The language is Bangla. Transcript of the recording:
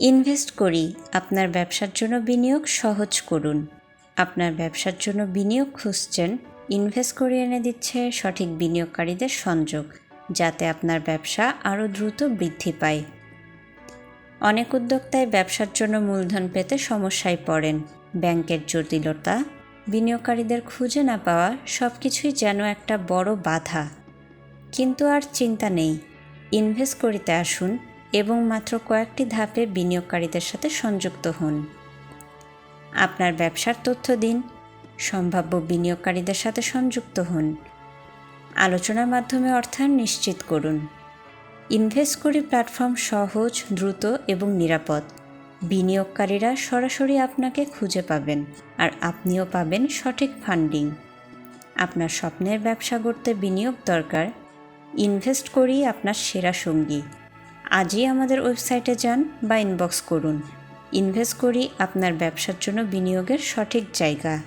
ইনভেস্ট করি, আপনার ব্যবসার জন্য বিনিয়োগ সহজ করুন। আপনার ব্যবসার জন্য বিনিয়োগ খুঁজছেন, ইনভেস্ট করে এনে দিচ্ছে সঠিক বিনিয়োগকারীদের সংযোগ, যাতে আপনার ব্যবসা আরও দ্রুত বৃদ্ধি পায়। অনেক উদ্যোক্তায় ব্যবসার জন্য মূলধন পেতে সমস্যায় পড়েন। ব্যাংকের জটিলতা, বিনিয়োগকারীদের খুঁজে না পাওয়া সব কিছুই যেন একটা বড় বাধা। কিন্তু আর চিন্তা নেই, ইনভেস্ট করিতে আসুন এবং মাত্র কয়েকটি ধাপে বিনিয়োগকারীদের সাথে সংযুক্ত হন। আপনার ব্যবসার তথ্য দিন, সম্ভাব্য বিনিয়োগকারীদের সাথে সংযুক্ত হন। আলোচনার মাধ্যমে অর্থায়ন নিশ্চিত করুন। ইনভেস্ট করি প্ল্যাটফর্ম সহজ, দ্রুত এবং নিরাপদ। বিনিয়োগকারীরা সরাসরি আপনাকে খুঁজে পাবেন আর আপনিও পাবেন সঠিক ফান্ডিং। আপনার স্বপ্নের ব্যবসা করতে বিনিয়োগ দরকার। ইনভেস্ট করি আপনার সেরা সঙ্গী। আজই আমাদের ওয়েবসাইটে যান বা ইনবক্স করুন। ইনভেস্ট করি আপনার ব্যবসার জন্য বিনিয়োগের সঠিক জায়গা।